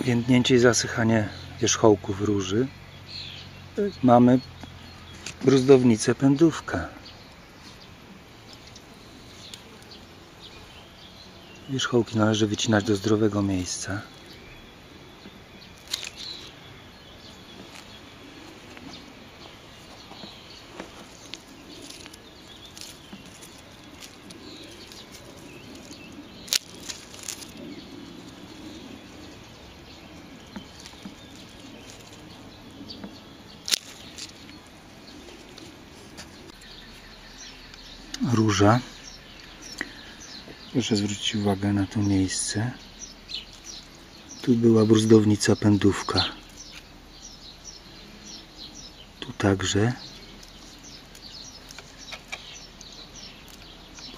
Więdnięcie i zasychanie wierzchołków róży. Mamy bruzdownicę pędówka. Wierzchołki należy wycinać do zdrowego miejsca. Róża. Proszę zwrócić uwagę na to miejsce. Tu była bruzdownica pędówka. Tu także.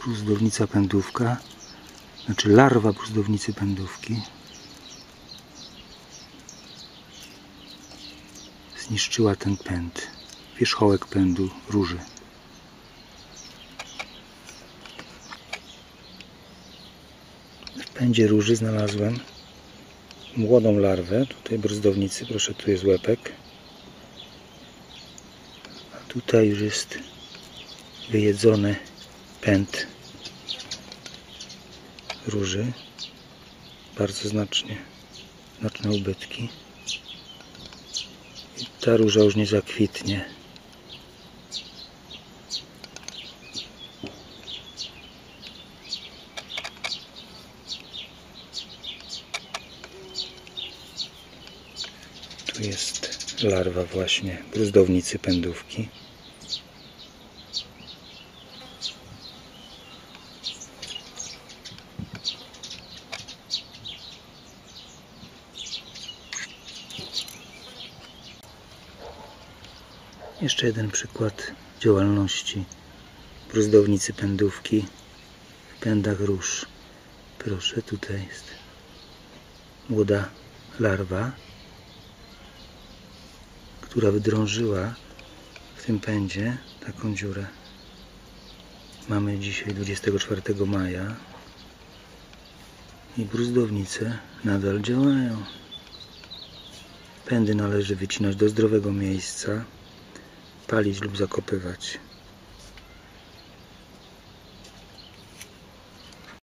Bruzdownica pędówka. Znaczy larwa bruzdownicy pędówki. Zniszczyła ten pęd. Wierzchołek pędu róży. Pędzie róży znalazłem młodą larwę, tutaj bruzdownicy, proszę, tu jest łepek. A tutaj już jest wyjedzony pęd róży. Bardzo znacznie, znaczne ubytki. I ta róża już nie zakwitnie. Tu jest larwa właśnie bruzdownicy pędówki. Jeszcze jeden przykład działalności bruzdownicy pędówki w pędach róż. Proszę, tutaj jest młoda larwa która wydrążyła w tym pędzie taką dziurę. Mamy dzisiaj 24 maja i bruzdownice nadal działają. Pędy należy wycinać do zdrowego miejsca, palić lub zakopywać.